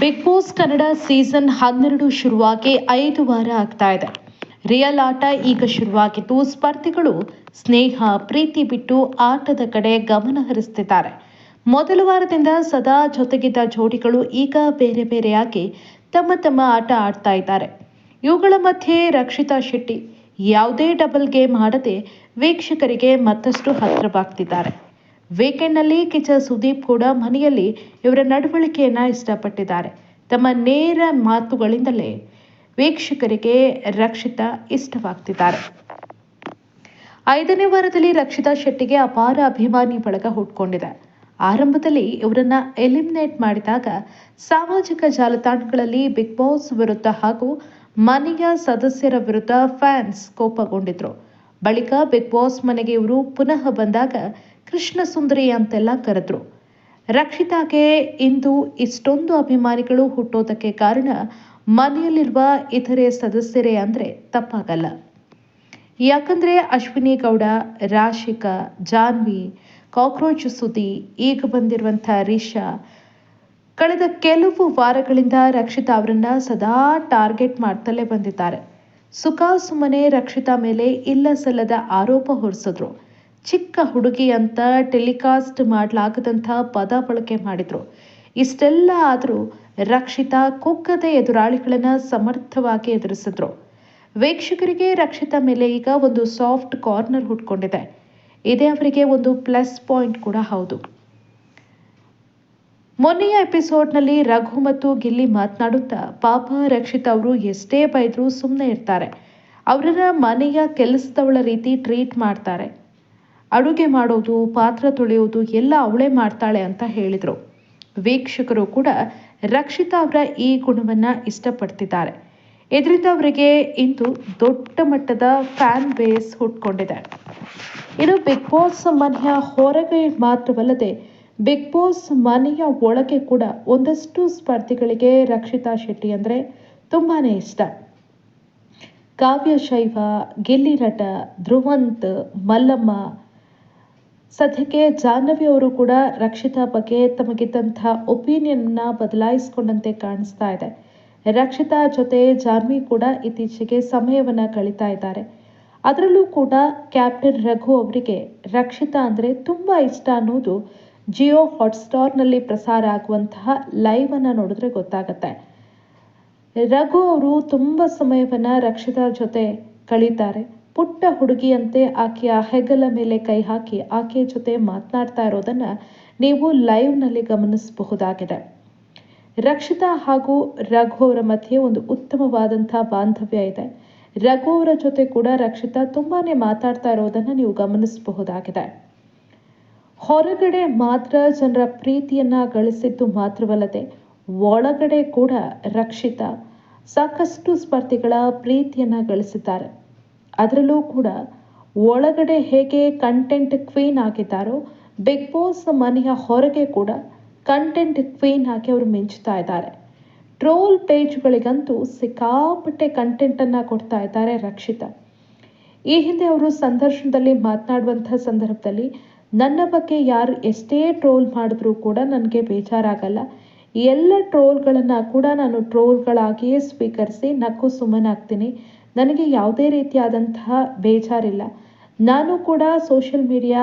Big boss Kannada season ಹನ್ನೆರಡು ಶುರುವಾಗಿ ಐದು ವಾರ ಆಗ್ತಾ ಇದೆ. ರಿಯಲ್ ಆಟ ಈಗ ಶುರುವಾಗಿದ್ದು, ಸ್ಪರ್ಧಿಗಳು ಸ್ನೇಹ, ಪ್ರೀತಿ ಬಿಟ್ಟು ಆಟದ ಕಡೆ ಗಮನ ಹರಿಸ್ತಿದ್ದಾರೆ. ಮೊದಲ ವಾರದಿಂದ ಸದಾ ಜೊತೆಗಿದ್ದ ಜೋಡಿಗಳು ಈಗ ಬೇರೆ ಬೇರೆಯಾಗಿ ತಮ್ಮ ತಮ್ಮ ಆಟ ಆಡ್ತಾ ಇದ್ದಾರೆ. ಇವುಗಳ ಮಧ್ಯೆ ರಕ್ಷಿತಾ ಶೆಟ್ಟಿ ಯಾವುದೇ ಡಬಲ್ ಗೇಮ್ ಆಡದೆ ವೀಕ್ಷಕರಿಗೆ ಮತ್ತಷ್ಟು ಹತ್ತಿರವಾಗ್ತಿದ್ದಾರೆ. ವೀಕೆಂಡ್ನಲ್ಲಿ ಕಿಚ್ಚ ಸುದೀಪ್ ಕೂಡ ಮನೆಯಲ್ಲಿ ಇವರ ನಡವಳಿಕೆಯನ್ನ ಇಷ್ಟಪಟ್ಟಿದ್ದಾರೆ. ತಮ್ಮ ನೇರ ಮಾತುಗಳಿಂದಲೇ ವೀಕ್ಷಕರಿಗೆ ರಕ್ಷಿತಾ ಇಷ್ಟವಾಗ್ತಿದ್ದಾರೆ. ಐದನೇ ವಾರದಲ್ಲಿ ರಕ್ಷಿತಾ ಶೆಟ್ಟಿಗೆ ಅಪಾರ ಅಭಿಮಾನಿ ಬಳಗ ಹುಟ್ಕೊಂಡಿದೆ. ಆರಂಭದಲ್ಲಿ ಇವರನ್ನ ಎಲಿಮಿನೇಟ್ ಮಾಡಿದಾಗ ಸಾಮಾಜಿಕ ಜಾಲತಾಣಗಳಲ್ಲಿ ಬಿಗ್ ಬಾಸ್ ವಿರುದ್ಧ ಹಾಗೂ ಮನೆಯ ಸದಸ್ಯರ ವಿರುದ್ಧ ಫ್ಯಾನ್ಸ್ ಕೋಪಗೊಂಡಿದ್ರು. ಬಳಿಕ ಬಿಗ್ ಬಾಸ್ ಮನೆಗೆ ಇವರು ಪುನಃ ಬಂದಾಗ ಕೃಷ್ಣ ಸುಂದರಿ ಅಂತೆಲ್ಲ ಕರೆದ್ರು. ರಕ್ಷಿತಾಗೆ ಇಂದು ಇಷ್ಟೊಂದು ಅಭಿಮಾನಿಗಳು ಹುಟ್ಟೋದಕ್ಕೆ ಕಾರಣ ಮನೆಯಲ್ಲಿರುವ ಇತರೆ ಸದಸ್ಯರೇ ಅಂದರೆ ತಪ್ಪಾಗಲ್ಲ. ಯಾಕಂದ್ರೆ ಅಶ್ವಿನಿ ಗೌಡ, ರಾಶಿಕಾ, ಜಾನ್ವಿ, ಕಾಕ್ರೋಚ್ ಸುದಿ ಈಗ ಬಂದಿರುವಂಥ ರಿಷಾ ಕಳೆದ ಕೆಲವು ವಾರಗಳಿಂದ ರಕ್ಷಿತಾ ಅವರನ್ನು ಸದಾ ಟಾರ್ಗೆಟ್ ಮಾಡ್ತಲೇ ಬಂದಿದ್ದಾರೆ. ಸುಖ ಸುಮ್ಮನೆ ರಕ್ಷಿತಾ ಮೇಲೆ ಇಲ್ಲ ಸಲ್ಲದ ಆರೋಪ ಹೊರಿಸಿದ್ರು. ಚಿಕ್ಕ ಹುಡುಗಿ ಅಂತ ಟೆಲಿಕಾಸ್ಟ್ ಮಾಡಲಾಗದಂಥ ಪದ ಬಳಕೆ ಮಾಡಿದ್ರು. ಇಷ್ಟೆಲ್ಲ ಆದರೂ ರಕ್ಷಿತಾ ಕುಕ್ಕದ ಎದುರಾಳಿಗಳನ್ನ ಸಮರ್ಥವಾಗಿ ಎದುರಿಸಿದ್ರು. ವೀಕ್ಷಕರಿಗೆ ರಕ್ಷಿತಾ ಮೇಲೆ ಈಗ ಒಂದು ಸಾಫ್ಟ್ ಕಾರ್ನರ್ ಹುಟ್ಕೊಂಡಿದೆ. ಇದೇ ಅವರಿಗೆ ಒಂದು ಪ್ಲಸ್ ಪಾಯಿಂಟ್ ಕೂಡ ಹೌದು. ಮೊನ್ನೆಯ ಎಪಿಸೋಡ್ನಲ್ಲಿ ರಘು ಮತ್ತು ಗಿಲ್ಲಿ ಮಾತನಾಡುತ್ತಾ ಪಾಪ ರಕ್ಷಿತ್ ಅವರು ಎಷ್ಟೇ ಬೈದರೂ ಸುಮ್ಮನೆ ಇರ್ತಾರೆ. ಅವರನ್ನ ಮನೆಯ ಕೆಲಸದವಳ ರೀತಿ ಟ್ರೀಟ್ ಮಾಡ್ತಾರೆ. ಅಡುಗೆ ಮಾಡೋದು, ಪಾತ್ರ ತೊಳೆಯೋದು ಎಲ್ಲ ಅವಳೇ ಮಾಡ್ತಾಳೆ ಅಂತ ಹೇಳಿದರು. ವೀಕ್ಷಕರು ಕೂಡ ರಕ್ಷಿತಾ ಅವರ ಈ ಗುಣವನ್ನು ಇಷ್ಟಪಡ್ತಿದ್ದಾರೆ. ಇದರಿಂದ ಅವರಿಗೆ ಇಂದು ದೊಡ್ಡ ಮಟ್ಟದ ಫ್ಯಾನ್ ಬೇಸ್ ಹುಟ್ಕೊಂಡಿದೆ. ಇನ್ನು ಬಿಗ್ ಬಾಸ್ ಮನೆಯ ಹೊರಗೆ ಮಾತ್ರವಲ್ಲದೆ ಬಿಗ್ ಬಾಸ್ ಮನೆಯ ಒಳಗೆ ಕೂಡ ಒಂದಷ್ಟು ಸ್ಪರ್ಧಿಗಳಿಗೆ ರಕ್ಷಿತಾ ಶೆಟ್ಟಿ ಅಂದರೆ ತುಂಬಾ ಇಷ್ಟ. ಕಾವ್ಯ ಶೈವ, ಗಿಲ್ಲಿ ನಟ, ಧ್ರುವಂತ್, ಮಲ್ಲಮ್ಮ, ಸದ್ಯಕ್ಕೆ ಜಾಹ್ನವಿ ಅವರು ಕೂಡ ರಕ್ಷಿತಾ ಬಗ್ಗೆ ತಮಗಿದ್ದಂಥ ಒಪಿನಿಯನ್ನ ಬದಲಾಯಿಸಿಕೊಂಡಂತೆ ಕಾಣಿಸ್ತಾ ಇದೆ. ರಕ್ಷಿತಾ ಜೊತೆ ಜಾಹ್ನವಿ ಕೂಡ ಇತ್ತೀಚೆಗೆ ಸಮಯವನ್ನು ಕಳೀತಾ ಇದ್ದಾರೆ. ಅದರಲ್ಲೂ ಕೂಡ ಕ್ಯಾಪ್ಟನ್ ರಘು ಅವರಿಗೆ ರಕ್ಷಿತಾ ಅಂದರೆ ತುಂಬ ಇಷ್ಟ ಅನ್ನೋದು ಜಿಯೋ ಹಾಟ್ಸ್ಟಾರ್ನಲ್ಲಿ ಪ್ರಸಾರ ಆಗುವಂತಹ ಲೈವನ್ನು ನೋಡಿದ್ರೆ ಗೊತ್ತಾಗತ್ತೆ. ರಘು ಅವರು ತುಂಬ ಸಮಯವನ್ನು ರಕ್ಷಿತಾ ಜೊತೆ ಕಳೀತಾರೆ. ಪುಟ್ಟ ಹುಡುಗಿಯಂತೆ ಆಕೆಯ ಹೆಗಲ ಮೇಲೆ ಕೈ ಹಾಕಿ ಆಕೆಯ ಜೊತೆ ಮಾತನಾಡ್ತಾ ಇರೋದನ್ನು ನೀವು ಲೈವ್ನಲ್ಲಿ ಗಮನಿಸಬಹುದಾಗಿದೆ. ರಕ್ಷಿತಾ ಹಾಗೂ ರಘು ಅವರ ಮಧ್ಯೆ ಒಂದು ಉತ್ತಮವಾದಂಥ ಬಾಂಧವ್ಯ ಇದೆ. ರಘು ಅವರ ಜೊತೆ ಕೂಡ ರಕ್ಷಿತಾ ತುಂಬಾನೇ ಮಾತಾಡ್ತಾ ಇರೋದನ್ನು ನೀವು ಗಮನಿಸಬಹುದಾಗಿದೆ. ಹೊರಗಡೆ ಮಾತ್ರ ಜನರ ಪ್ರೀತಿಯನ್ನ ಗಳಿಸಿದ್ದು ಮಾತ್ರವಲ್ಲದೆ ಒಳಗಡೆ ಕೂಡ ರಕ್ಷಿತ, ಸಾಕಷ್ಟು ಸ್ಪರ್ಧಿಗಳ ಪ್ರೀತಿಯನ್ನ ಗಳಿಸಿದ್ದಾರೆ. ಅದರಲ್ಲೂ ಕೂಡ ಒಳಗಡೆ ಹೇಗೆ ಕಂಟೆಂಟ್ ಕ್ವೀನ್ ಆಗಿದ್ದಾರೋ ಬಿಗ್ ಬಾಸ್ ಮನೆಯ ಹೊರಗೆ ಕೂಡ ಕಂಟೆಂಟ್ ಕ್ವೀನ್ ಆಗಿ ಅವರು ಮಿಂಚ್ತಾ ಇದ್ದಾರೆ. ಟ್ರೋಲ್ ಪೇಜ್ಗಳಿಗಂತೂ ಸಿಕ್ಕಾಪಟ್ಟೆ ಕಂಟೆಂಟನ್ನು ಕೊಡ್ತಾ ಇದ್ದಾರೆ ರಕ್ಷಿತಾ. ಈ ಹಿಂದೆ ಅವರು ಸಂದರ್ಶನದಲ್ಲಿ ಮಾತನಾಡುವಂಥ ಸಂದರ್ಭದಲ್ಲಿ ನನ್ನ ಬಗ್ಗೆ ಯಾರು ಎಷ್ಟೇ ಟ್ರೋಲ್ ಮಾಡಿದ್ರೂ ಕೂಡ ನನಗೆ ಬೇಜಾರಾಗಲ್ಲ. ಎಲ್ಲ ಟ್ರೋಲ್ಗಳನ್ನು ಕೂಡ ನಾನು ಟ್ರೋಲ್ಗಳಾಗಿಯೇ ಸ್ವೀಕರಿಸಿ ನಕ್ಕು ಸುಮ್ಮನಾಗ್ತೀನಿ. ನನಗೆ ಯಾವುದೇ ರೀತಿಯಾದಂತಹ ಬೇಜಾರಿಲ್ಲ. ನಾನು ಕೂಡ ಸೋಷಿಯಲ್ ಮೀಡಿಯಾ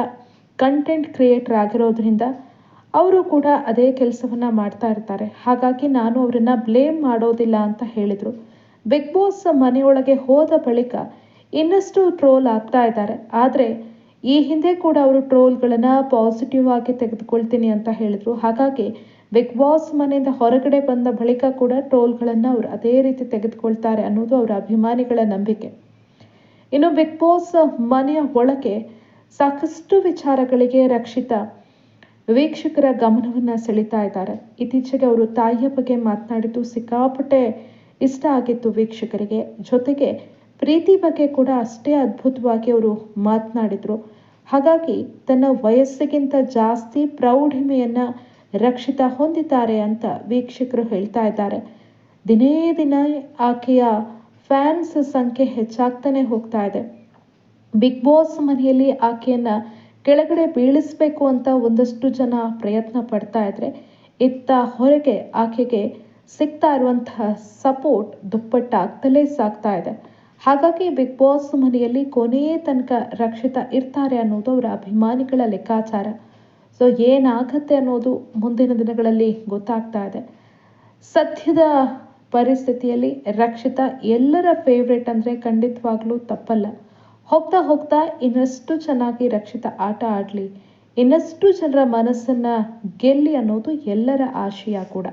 ಕಂಟೆಂಟ್ ಕ್ರಿಯೇಟರ್ ಆಗಿರೋದ್ರಿಂದ ಅವರು ಕೂಡ ಅದೇ ಕೆಲಸವನ್ನು ಮಾಡ್ತಾ ಇರ್ತಾರೆ. ಹಾಗಾಗಿ ನಾನು ಅವರನ್ನು ಬ್ಲೇಮ್ ಮಾಡೋದಿಲ್ಲ ಅಂತ ಹೇಳಿದರು. ಬಿಗ್ ಬಾಸ್ ಮನೆಯೊಳಗೆ ಹೋದ ಬಳಿಕ ಇನ್ನಷ್ಟು ಟ್ರೋಲ್ ಆಗ್ತಾ ಇದ್ದಾರೆ. ಆದರೆ ಈ ಹಿಂದೆ ಕೂಡ ಅವರು ಟ್ರೋಲ್ಗಳನ್ನು ಪಾಸಿಟಿವ್ ಆಗಿ ತೆಗೆದುಕೊಳ್ತೀನಿ ಅಂತ ಹೇಳಿದರು. ಹಾಗಾಗಿ ಬಿಗ್ ಬಾಸ್ ಮನೆಯಿಂದ ಹೊರಗಡೆ ಬಂದ ಬಳಿಕ ಕೂಡ ಟ್ರೋಲ್ಗಳನ್ನು ಅವರು ಅದೇ ರೀತಿ ತೆಗೆದುಕೊಳ್ತಾರೆ ಅನ್ನೋದು ಅವರ ಅಭಿಮಾನಿಗಳ ನಂಬಿಕೆ. ಇನ್ನು ಬಿಗ್ ಬಾಸ್ ಮನೆಯ ಒಳಗೆ ಸಾಕಷ್ಟು ವಿಚಾರಗಳಿಗೆ ರಕ್ಷಿತ ವೀಕ್ಷಕರ ಗಮನವನ್ನು ಸೆಳೀತಾ ಇದ್ದಾರೆ. ಇತ್ತೀಚೆಗೆ ಅವರು ತಾಯಿಯ ಬಗ್ಗೆ ಮಾತನಾಡಿದ್ದು ಸಿಕ್ಕಾಪಟ್ಟೆ ಇಷ್ಟ ಆಗಿತ್ತು ವೀಕ್ಷಕರಿಗೆ. ಜೊತೆಗೆ ಪ್ರೀತಿ ಬಗ್ಗೆ ಕೂಡ ಅಷ್ಟೇ ಅದ್ಭುತವಾಗಿ ಅವರು ಮಾತನಾಡಿದರು. ಹಾಗಾಗಿ ತನ್ನ ವಯಸ್ಸಿಗಿಂತ ಜಾಸ್ತಿ ಪ್ರೌಢಿಮೆಯನ್ನು ರಕ್ಷಿತ ಹೊಂದಿದ್ದಾರೆ ಅಂತ ವೀಕ್ಷಕರು ಹೇಳ್ತಾ ಇದ್ದಾರೆ. ದಿನೇ ದಿನ ಆಕೆಯ ಫ್ಯಾನ್ಸ್ ಸಂಖ್ಯೆ ಹೆಚ್ಚಾಗ್ತಾನೆ ಹೋಗ್ತಾ ಇದೆ. ಬಿಗ್ ಬಾಸ್ ಮನೆಯಲ್ಲಿ ಆಕೆಯನ್ನ ಕೆಳಗಡೆ ಬೀಳಿಸಬೇಕು ಅಂತ ಒಂದಷ್ಟು ಜನ ಪ್ರಯತ್ನ ಪಡ್ತಾ ಇದ್ರೆ ಇತ್ತ ಹೊರಗೆ ಆಕೆಗೆ ಸಿಗ್ತಾ ಇರುವಂತಹ ಸಪೋರ್ಟ್ ದುಪ್ಪಟ್ಟಾಗ್ತಲೇ ಸಾಗ್ತಾ ಇದೆ. ಹಾಗಾಗಿ ಬಿಗ್ ಬಾಸ್ ಮನೆಯಲ್ಲಿ ಕೊನೆಯ ತನಕ ರಕ್ಷಿತ ಇರ್ತಾರೆ ಅನ್ನೋದು ಅವರ ಅಭಿಮಾನಿಗಳ ಲೆಕ್ಕಾಚಾರ. ಸೊ ಏನಾಗತ್ತೆ ಅನ್ನೋದು ಮುಂದಿನ ದಿನಗಳಲ್ಲಿ ಗೊತ್ತಾಗ್ತಾ ಇದೆ. ಸದ್ಯದ ಪರಿಸ್ಥಿತಿಯಲ್ಲಿ ರಕ್ಷಿತ ಎಲ್ಲರ ಫೇವ್ರೇಟ್ ಅಂದರೆ ಖಂಡಿತವಾಗ್ಲೂ ತಪ್ಪಲ್ಲ. ಹೋಗ್ತಾ ಹೋಗ್ತಾ ಇನ್ನಷ್ಟು ಚೆನ್ನಾಗಿ ರಕ್ಷಿತ ಆಟ ಆಡಲಿ. ಇನ್ನಷ್ಟು ಜನರ ಮನಸ್ಸನ್ನು ಗೆಲ್ಲಿ ಅನ್ನೋದು ಎಲ್ಲರ ಆಶಯ ಕೂಡ.